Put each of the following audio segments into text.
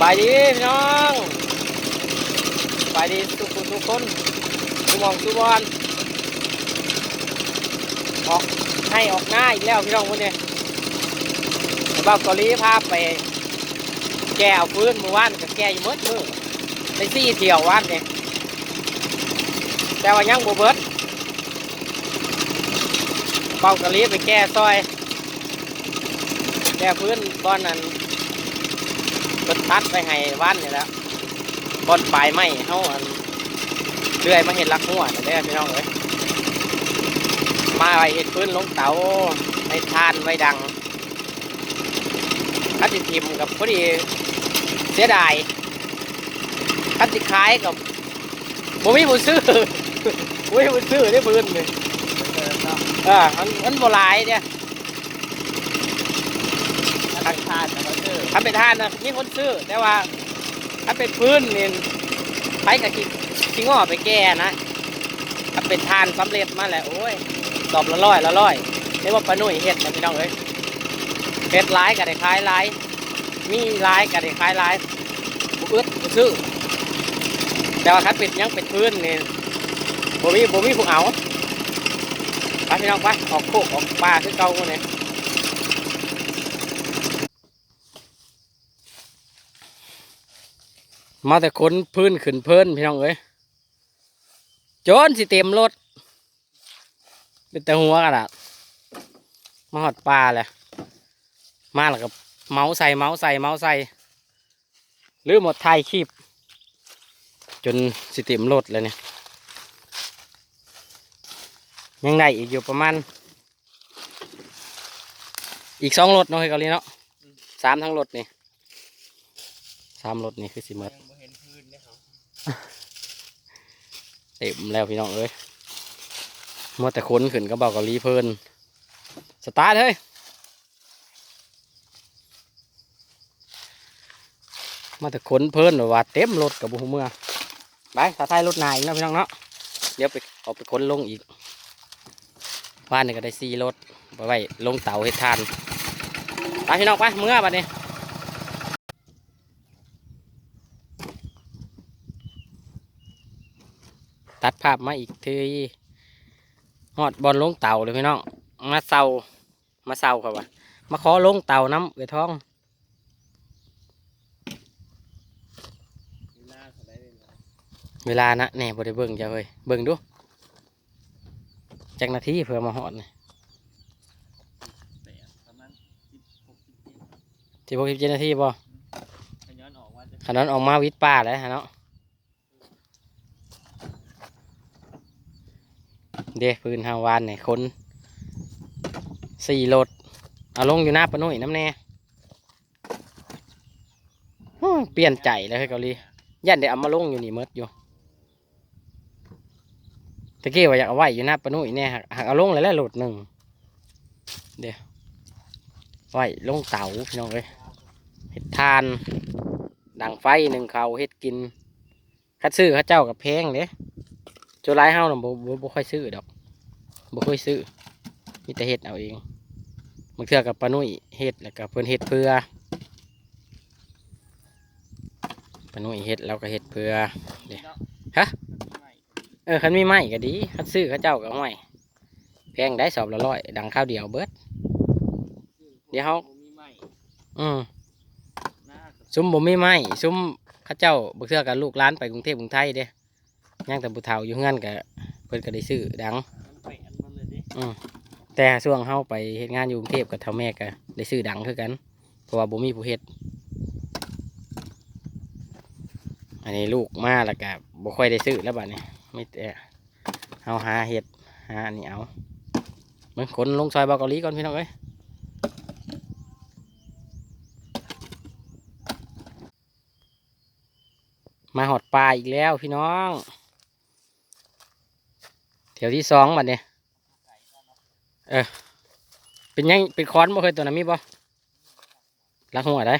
บายดีพี่น้องสบายดีทุกคนทุกคนทุกมองทุกบอลออกให้ออกหน้าอีกแล้วพี่น้องคนนี้บ้าวเกาหลีพาไป แก้เอาพื้นมือว่านกับแก้อยู่หมดมือในซี่เที่ยวว่านเนี่ยแต่ว่ายังบ่เบิดเบ้าวเกาหลีไปแก้ซอย แก้พื้นบอนนั้น เปิดทัดไปให้ว่านนี่แหล้วบอนปลายไม้เฮาอันเลื่อยมาเห็นลักหัวแต่ได้อพี่น้องเอ้ยมาไว้เห็ดพื้นลงเตาให้ทานไว้ดังคัดสิทิมกับพอดีเสียดายคัดสิขายกับบ่มีผู้ซื้อบ่มีผู้ซื้อได้พื้นเลยเออมันมันบ่หลายเนี่ย ทางชาตินะเขาชื่อทำเป็นทานนะมีคนซื้อ แต่ว่าถ้าเป็นพื้นนี่ใช้กับกิชิงอ้อไปแก้นะถ้าเป็นทานสำเร็จมาแล้วโอ้ยตอบละร้อยละร้อยเรียกว่าปลาหนุ่ยเห็ดนะพี่น้องเอ้ยเห็ดร้ายกับได้คล้ายร้าย มีร้ายกับได้คล้ายร้ายบุอึดบุซื้อ แต่ว่าคัดเป็นยังเป็นพื้นนี่บ่มีบ่มีพวกเอาไปพี่น้องไปออกโคกออกปลาคือเก่าคนนี้ มาแต่คนพื้นขึ้นเพิ่นพี่น้องเอ้ยจนสิเต็มรถเป็นแต่หัวกระดาษมาหอดปลาเลยมาแล้วกับเมาส์ใส่เมาส์ใส่เมาส์ใส่หรือหมดไทยคีบจนสิเต็มรถเลยเนี่ยยังได้อีกอยู่ประมาณ อีกสองรถเนาะเฮ้ยกาหลีเนาะสามทั้งรถนี่สามรถนี่คือสิหมด ยังไม่เห็นพื้นเลยเขา เต็มแล้วพี่น้องเอ้ยมัวแต่ค้นขึ้นก็บอกกับลีเพลินสตาร์ทเฮ้ยมาแต่ค้นเพลินว่าเต็มรถกับบุหเมือไปถ้าท้ายรถนายนาะพี่น้องเนาะเดี๋ยวไปเอาไปค้นลงอีกบ้านนี่ก็ได้ซีรถไปไว้ลงเตาเฮ็ดทานไปพี่น้องไปเมื่อบัดนี้ ตัดภาพมาอีกทีหอดบอลลงเต่าเลยพี่น้อง มาเศร้ามาเศร้าครับว่ามาขอลงเต่าน้ำเอือท้องหน้าเขาได้เลยนะเวลานะแน่บ่ได้เบิ่งจ้ะเฮ้ยเบิ่งดูจักนาทีเพื่อมาหอดนี่แต่ประมาณสิบหกสิบเจ็ดสิบหกสิบเจ็ดนาทีบ่ขย้อนออกว่าจะขนาดออกมาวิทย์ป่าแล้วฮะเนาะ เด้ปืนฮาวานเนี่ยคนสี่รถเอาลงอยู่หน้าปนุ่ยน้ำแน่เปลี่ยนใจแล้วเฮ้เกาหลียันเดี๋ยวเอามาลงอยู่นี่เมดอยู่ตะกี้ว่าอยากเอาไว้อยู่หน้าปนุ่ยเนี่ยหักเอาลงเลยแล้วหลดหนึ่งเดี๋ยวไว้ลงเต๋าพี่น้องเอ้ยเห็ดทานดังไฟหนึ่งเขาเห็ดกินคัดซื้อข้าเจ้ากับแพงเด้ โจรายเฮาน่ะบ่บ่บ่ค่อยซื้อดอกบ่ค่อยซื้อมีแต่เห็ดเอาเองบางเทื่อกับปะนุ่ยเห็ดแล้วก็เพิ่นเห็ดเพื่อปะนุ่ยเฮ็ดเราก็เฮ็ดเพื่อเดี๋ยวฮะไม่เออคันมีไม้ก็ดีคันซื้อเขาเจ้าก็เอาไม้แพงได้สอบละร้อยดังข้าวเดียวเบิดเดี๋ยวเขามีไม้อืมหน้าเขาซุ้มบ่มีไม้ซุ้มเข้าเจ้าบ่เทื่อกันลูกหลานไปกรุงเทพกรุงไทยเด้ ยังแต่ผู้เฒ่าอยู่เฮือนก็เพิ่นก็ได้ซื้อดังมันแปะอันมันเลยดิอืมแต่ช่วงเฮาไปเฮ็ดงานอยู่กรุงเทพกับเฒ่าแม่ก็ได้ซื้อดังคือกัน เพราะว่าบ่มีผู้เฮ็ด อันนี้ลูกมาแล้วก็บ่ค่อยได้ซื้อแล้วบัดนี้มีแต่เฮาหาเฮ็ดหาอันนี้เอาเบิ่งคนลงซอยเบาเกาหลีก่อนพี่น้องเอ้ยมาหอดปลาอีกแล้วพี่น้อง แถวที่สองบัดเนี้เออเป็นยังเป็นค้อนบ่เคยตัวนั้นมีบ่ลักหัวได้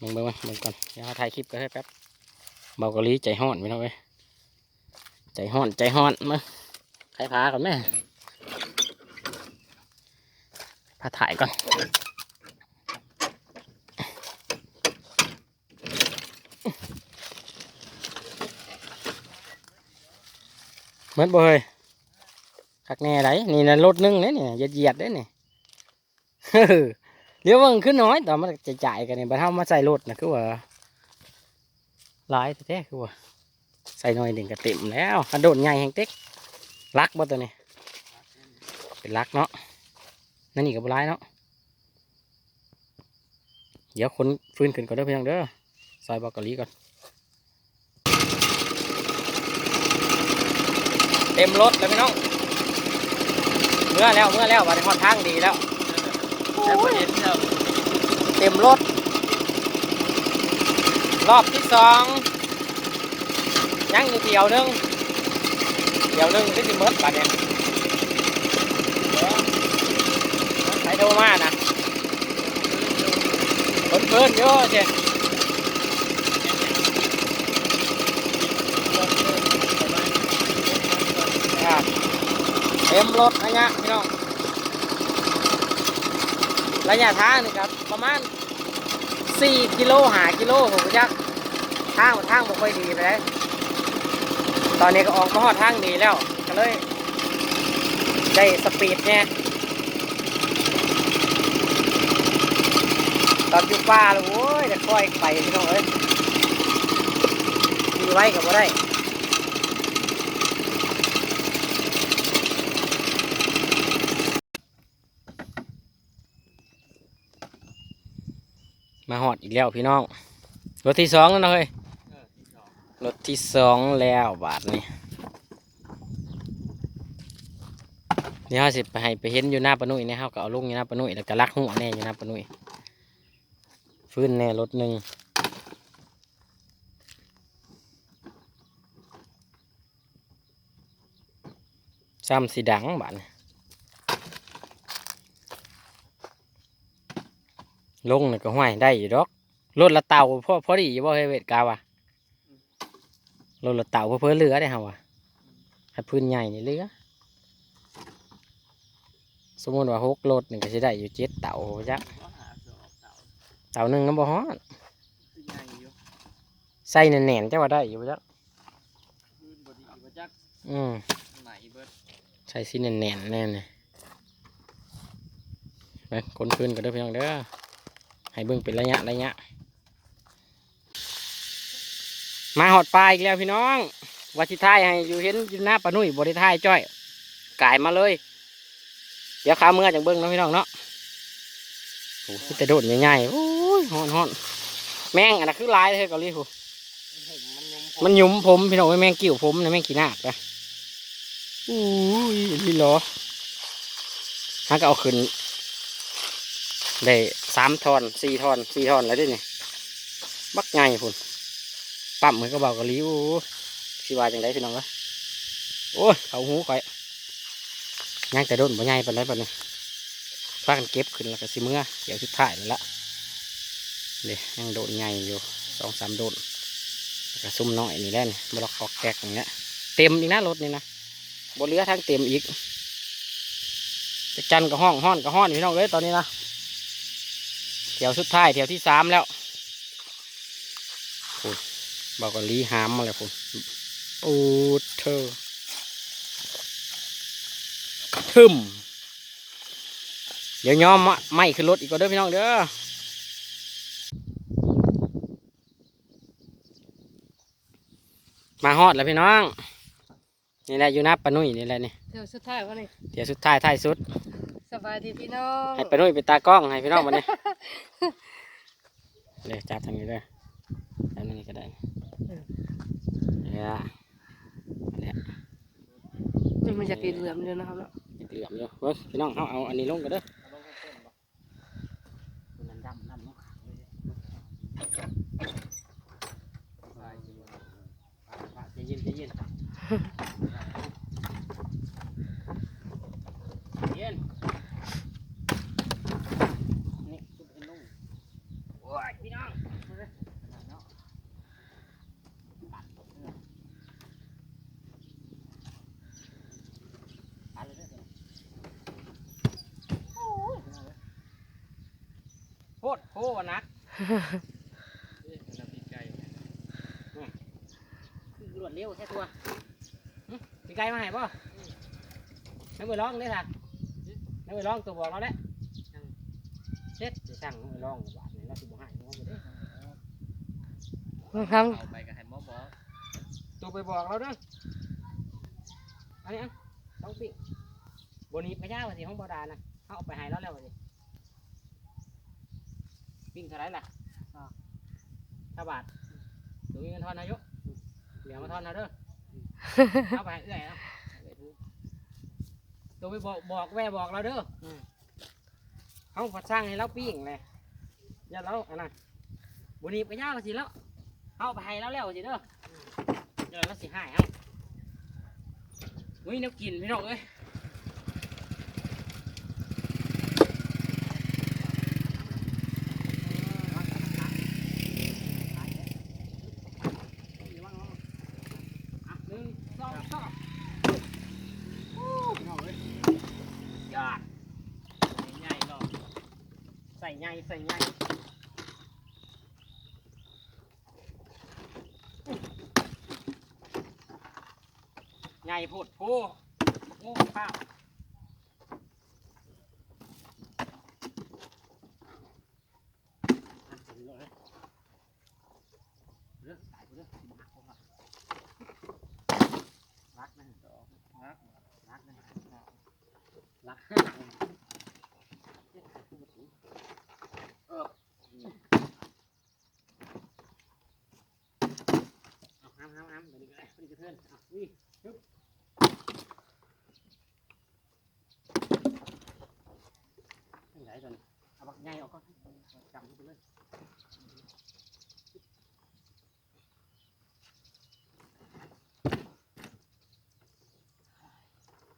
มึงเบิ่งมาเบิ่งก่อนเดี๋ยวเาถ่ายคลิปกันให้แป๊บเบาเกาหลีใจห้อนพี่น้องเอ้ยใจห้อนใจห้อนมาใครพาก่อนแม่พาถ่ายก่อน มือนบ่เฮ้ยคักแน่ไรนี่นะรถนึงเนี่ยนี่เหยียดเยียดๆเด้นี่เฮ้อเดี๋ยวมันขึ้นน้อยแต่มันจะจ่ายกันนี่บัดเฮามาใส่รถนะคือว่าหลายแท้คือว่าใส่หน่อยหนึ่งก็เต็มแล้วกระโดดใหญ่แห่งเต็กรักบ่ตัวนี้เป็นรักเนาะนั่นนี่ก็บร้ายเนาะเดี๋ยวคนฟื้นขึ้นก่อนเด้อพี่น้องเด้อซอยบอกกะลีก่อน ต็มรถแล้วพี่น้องเมื่อแล้วเมื่อแล้ววันนี้ค่อนข้างดีแล้วแล้วประเด็นเราเต็มรถ รอบที่สองยังอยู่เดียวหนึงเดียวหนึงที่สิเมิดบัดเนี่ยใครโทรมานะคนเพิ่นเยอะเช่ครับ เต็มรถระยะพี่น้องระยะทางนี่ครับ ประมาณสี่กิโลหากิโลผมก็ยักทางทางบ่ค่อยดีไปเลยตอนนี้ก็ออกมาหอดทางดีแล้ว ก็เลย ได้สปีดเนี่ยตอนอยู่ป่าเลยโว้ยจะค่อยไปพี่น้องเอ้ยขี่ไว้กับบ่ได้ มาหอดอีกแล้วพี่น้องรถที่สองแล้วนะเฮ้ยรถที่สองแล้วบาทนี่เดี๋ยวเราสิไปให้ไปเห็นอยู่หน้าปนุ่ยเนี่ยเขาก็เอาลุงอยู่หน้าปนุ่ยแล้วก็ลักหัวแน่อยู่หน้าปนุ่ยฟื้นแน่รถหนึ่งซ้ำสีดังบาทนี่ ลงนี่ก็ห้วยได้อยู่ดอกรถละเต่าพอพอดีอยู่บ่เฮยเวทกาวะรถละเต่าเพื่อเรือได้เฮาอะถ้าพื้นใหญ่นี่เรือสมมติว่าหกรถนี่ก็จะได้อยู่เจ็ดเต่าจักก็หาสอบเต่าเต่าหนึ่งน้ำบ่ฮอดคือใหญ่อยู่ใส่แน่นๆจักว่าได้อยู่จักพื้นบดีบ่จักอืมไหนเบิดใส่สิแน่นๆแน่เลยไปคนพื้นก็เด้อพี่น้องเด้อ ให้เบิ่งเป็นระยะระยะ มาหอดปลาอีกแล้วพี่น้องวัชิท้ายให้อยู่เห็นอยู่หน้าปะนุ่ยบริท้ายจ้อยกายมาเลย เดี๋ยวขาเมื่อจังเบิ้งนะพี่น้องเนาะโอ้ยแต่โดดใหญ่ๆโอ้ยหอนหอนแมงอันนั้นคือลายเลยเกาหลีหูมันหยมมันหยุมผมพี่น้องแมงกิ่วผมนะแมงกี่นาคนะอู้ยลีหรอฮักก็เอาขึ้น ได้สามทอนสี่ทอนสี่ทอนแล้วด้วยนี่บักไงพุ่นปั๊มมือก็เบากาหลีโอ้ยสิว่าจังไดพี่น้องเอ้ยโอ้ยเขาหูข่อยย่างแต่โดนบ่ใหญ่ปานใดปานนี้พากันเก็บขึ้นแล้วก็สิเมื่อเดี๋ยวสุดท้ายนั่นละเดี๋ยวยังโดนใหญ่อยู่สองสามโดนแล้วก็ซุ่มน้อยนี่แหละนี่บล็อกคอกแกกอย่างเงี้ยเต็มอีกนะรถนี่นะบนเรือทั้งเต็มอีกจะจันก็ห้องห้อนก็ห้อนพี่น้องเลยตอนนี้นะ ถวสุดท้ายแถวที่สามแล้วคุณบอกก็ลีหามมาเลยคุณโอ้เธอทึมเดี๋ยวย้อมมะไม่ขึ้นรถอีกก็เด้อพี่น้องเด้อมาฮอดแล้วพี่น้อง นี่แหละอยู่หน้าปานุ่ยนี่แหละนี่เดี๋ยวสุดท้ายวะนี่เดี๋ยวสุดท้ายท้ายสุด สบายดีพี่น้องให้ปานุ่ยเป็นตากล้องให้พี่น้องมาเนี่ยเดี๋ยวจับทางนี้เลยจับทางนี้ก็ได้เนี่ยเนี่ยนี่มันจะกินเหลือมเลยนะครับเนาะเหลือมอยู่เว้ยพี่น้องเอาเอาอันนี้ลงกันเด้อเอาลงข้างต้นบ่ มันดำดำเนาะ ใช่สิบ่ ใจเย็นใจเย็นเย็นนี่สุดเป็นลงโอ้ยพี่น้อง โคตรโคตรนัก เอ๊ะมันน่ะปีกไก่คือรวดเร็วแค่ตัวหึมีไก่มาให้ป่ะน้ำมือร้องเลยค่ะน้ำมือร้องตัวบอกเราแล้วเช็ดจะสั่งน้ำมือร้องบาทนี่เราสิบ่ให้น้องไปเด้อน้องครับเอาไปกับแฮมหมอบอกตัวไปบอกเราเด้ออันนี้อะต้องปิ้งบนนี้พญาวะสิห้องบาดาลนะเขาเอาไปให้แล้วแล้ววะสิ ปิ้งเท่าไรล่ะถ้าบาทตัวเงินทอนนายกเหลือมาทอนนะเด้อเอาไปเอื่อยเอาตัวไปบอกบอกแม่บอกเราเด้อเขาผัดสร้างให้เราปิ้งเลยอย่าเราอันนั้นบุญนี้ไปย่างเราสิแล้วเอาไปให้เราแล้วสิเด้อเดี๋ยวเราสิหายเอาอุ้ยน้ำกินพี่น้องเอ้ยอะหนึ่งสองสามโอ้พี่น้องเอ้ยยอดใหญ่ๆเนาะใส่ใหญ่ใส่ใหญ่ใหญ่โพดโพโอ้ข้าวอะถึงแล้วนะเรื่องตายไปเรื่องสิบหักผมอะรักนะดอกนักรักนะรักห้าเออเอาห้ามห้ามห้ามเดี๋ยวนี้ก็ได้เดี๋ยว นี้ก็เทินเอาวิ่งฮึบตั้งไหนก่อนเอาบักใหญ่ออกก่อนจำไปเลย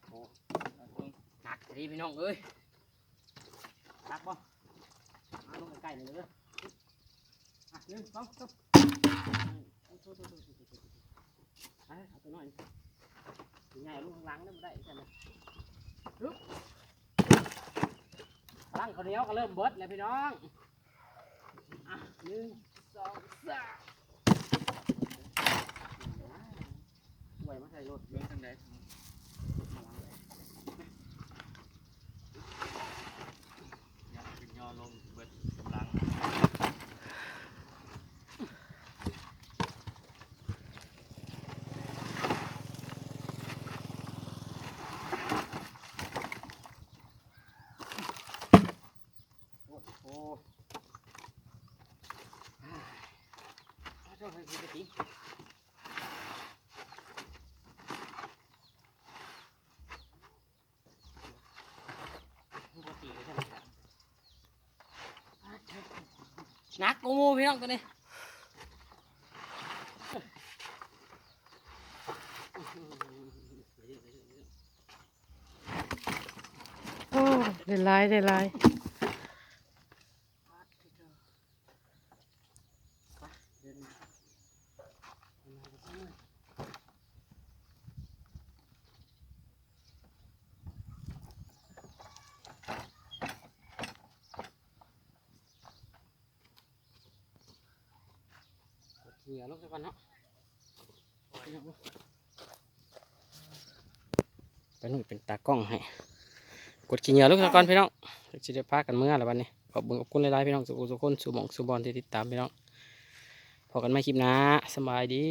เอาตรงหนักดีพี่น้องเอ้ยหนักบ่มาลงใกล้ๆหน่อยเด้ออะหนึ่งสองสาม เอาโทษโทษโทษโทษโทษโทษเอาเอาตัวน้อยถึงไงลูกข้างหลังนั่นไม่ได้ใช่ไหมฮึบพลังเขาวเหนียวก็เริ่มเบิดแล้วพี่น้องอะหนึ่งสองสามไหวมาใส่รถเบื้องทางใดอยากขึ้นยอลงเบิดกำลัง โอ้โหเอาเจ้า ให้พี่ไปตีนักกูมูพี่น้องตัวนี้โอ้ได้ลายได้หลาย เหงื่อลงสักวันเนาะไปหนุ่มเป็นตากล้องให้กดขี้เหงื่อลงสักก่อนพี่น้องจะได้พากันเมื่อไรวันนี้ขอบคุณขอบคุณหลายๆพี่น้องสุขุสุขคนสุหมองสุบอลที่ติดตามพี่น้องพอกันไม่คลิปนะสบายดี